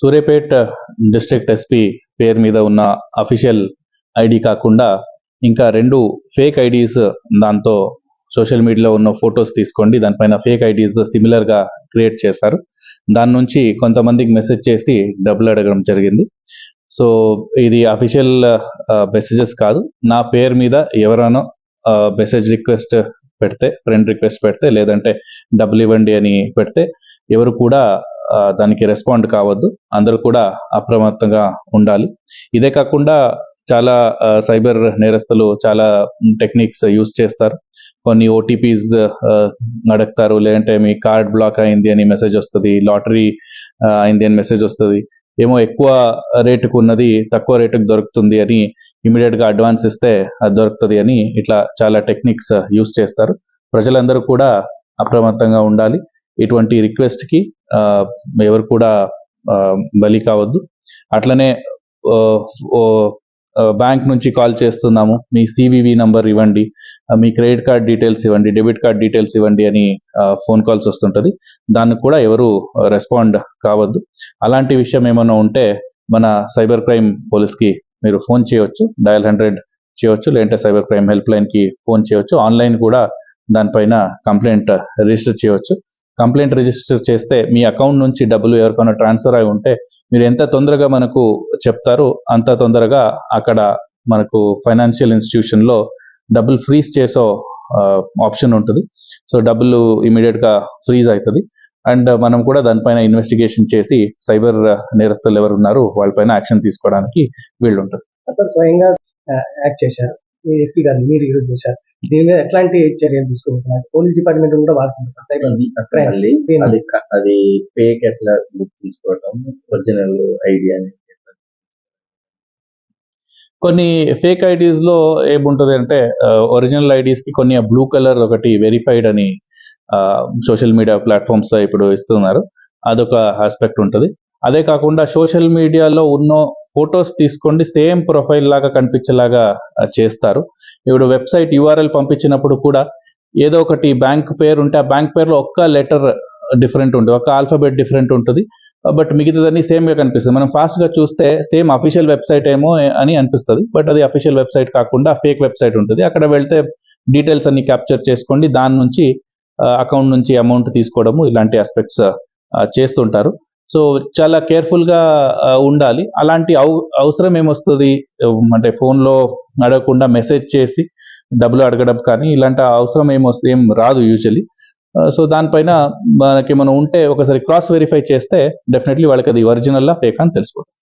Suryapet district SP పేరు మీద ఉన్న అఫీషియల్ ఐడి కాకుండా ఇంకా రెండు ఫేక్ ఐడీస్ దాంతో సోషల్ మీడియాలో ఉన్న ఫొటోస్ తీసుకోండి. దానిపైన ఫేక్ ఐడీస్ సిమిలర్గా క్రియేట్ చేశారు. దాని నుంచి కొంతమందికి మెసేజ్ చేసి డబ్బులు అడగడం జరిగింది. సో ఇది అఫీషియల్ మెసేజెస్ కాదు. నా పేరు మీద ఎవరైనా మెసేజ్ రిక్వెస్ట్ పెడితే ఫ్రెండ్ రిక్వెస్ట్ పెడితే లేదంటే డబ్బులు ఇవ్వండి అని పెడితే ఎవరు కూడా దానికి రెస్పాండ్ కావద్దు. అందరూ కూడా అప్రమత్తంగా ఉండాలి. ఇదే కాకుండా చాలా సైబర్ నేరస్తులు చాలా టెక్నిక్స్ యూస్ చేస్తారు. కొన్ని ఓటీపీస్ అడుగుతారు లేదంటే మీ కార్డ్ బ్లాక్ అయింది అని మెసేజ్ వస్తుంది. లాటరీ అయింది అని మెసేజ్ వస్తుంది. ఏమో ఎక్కువ రేటుకు ఉన్నది తక్కువ రేటుకు దొరుకుతుంది అని ఇమీడియట్గా అడ్వాన్స్ ఇస్తే అది దొరుకుతుంది అని ఇట్లా చాలా టెక్నిక్స్ యూస్ చేస్తారు. ప్రజలందరూ కూడా అప్రమత్తంగా ఉండాలి. ఇటువంటి రిక్వెస్ట్కి ఎవరు కూడా బలి కావద్దు. అట్లనే బ్యాంక్ నుంచి కాల్ చేస్తున్నాము. మీ సివివి నంబర్ ఇవ్వండి. మీ క్రెడిట్ కార్డ్ డీటెయిల్స్ ఇవ్వండి డెబిట్ కార్డ్ డీటెయిల్స్ ఇవ్వండి అని ఫోన్ కాల్స్ వస్తుంటది. దానికి కూడా ఎవరు రెస్పాండ్ కావద్దు. అలాంటి విషయం ఏమైనా ఉంటే మన సైబర్ క్రైమ్ పోలీస్కి మీరు ఫోన్ చేయవచ్చు డయల్ హండ్రెడ్ చేయవచ్చు లేదంటే సైబర్ క్రైమ్ హెల్ప్ లైన్కి ఫోన్ చేయవచ్చు ఆన్లైన్ కూడా దానిపైన కంప్లైంట్ రిజిస్టర్ చేయవచ్చు కంప్లైంట్ రిజిస్టర్ చేస్తే మీ అకౌంట్ నుంచి డబ్బులు ఎవరికైనా ట్రాన్స్ఫర్ అయి ఉంటే మీరు ఎంత తొందరగా మనకు చెప్తారో అంత తొందరగా అక్కడ మనకు ఫైనాన్షియల్ ఇన్స్టిట్యూషన్లో డబ్బులు ఫ్రీజ్ చేసే ఆప్షన్ ఉంటుంది. సో డబ్బులు ఇమీడియట్గా ఫ్రీజ్ అవుతుంది. అండ్ మనం కూడా దానిపైన ఇన్వెస్టిగేషన్ చేసి సైబర్ నేరస్తులు ఎవరు ఉన్నారు వాళ్ళపైన యాక్షన్ తీసుకోవడానికి వీళ్ళు ఉంటుంది సార్ స్వయంగా యాక్ట్ చేశారు. ఎస్పీ గారు మీరు ఈరోజు చేశారు? దీని మీద ఎట్లాంటి చర్యలు తీసుకుంటున్నారు? పోలీస్ డిపార్ట్మెంట్ కూడా సైబర్ అది అది ఫేక్ ఎట్లా బుక్ తీసుకోవటం ఒరిజినల్ ఐడియా కొన్ని ఫేక్ ఐడీస్లో ఏముంటది అంటే ఒరిజినల్ ఐడీస్కి కొన్ని బ్లూ కలర్ ఒకటి వెరిఫైడ్ అని సోషల్ మీడియా ప్లాట్ఫామ్స్లో ఇప్పుడు ఇస్తున్నారు. అదొక ఆస్పెక్ట్ ఉంటుంది. అదే కాకుండా సోషల్ మీడియాలో ఉన్న ఫొటోస్ తీసుకోండి సేమ్ ప్రొఫైల్ లాగా కనిపించేలాగా చేస్తారు. ఇప్పుడు వెబ్సైట్ యూఆర్ఎల్ పంపించినప్పుడు కూడా ఏదో ఒకటి బ్యాంక్ పేరు ఉంటే ఆ బ్యాంక్ పేరులో ఒక్క లెటర్ డిఫరెంట్ ఉంటుంది ఒక ఆల్ఫాబెట్ డిఫరెంట్ ఉంటుంది. బట్ మిగతాదన్నీ సేమ్గా కనిపిస్తుంది. మనం ఫాస్ట్గా చూస్తే సేమ్ అఫీషియల్ వెబ్సైట్ ఏమో అని అనిపిస్తుంది బట్ అది అఫీషియల్ వెబ్సైట్ కాకుండా ఫేక్ వెబ్సైట్ ఉంటుంది. అక్కడ వెళ్తే డీటెయిల్స్ అన్ని క్యాప్చర్ చేసుకోండి దాని నుంచి అకౌంట్ నుంచి అమౌంట్ తీసుకోవడము ఇలాంటి ఆస్పెక్ట్స్ చేస్తుంటారు. సో చాలా కేర్ఫుల్గా ఉండాలి. అలాంటి అవ- అవసరం ఏమొస్తుంది? అంటే ఫోన్లో అడగకుండా మెసేజ్ చేసి డబ్బులు అడగడం కానీ ఇలాంటి అవసరం ఏమొస్తుంది ఏం రాదు యూజువలీ. సో దానిపైన మనకి మనం ఉంటే ఒకసారి క్రాస్ వెరిఫై చేస్తే డెఫినెట్లీ వాళ్ళకి అది ఒరిజినల్ ఫేక్ అని తెలిసిపోతుంది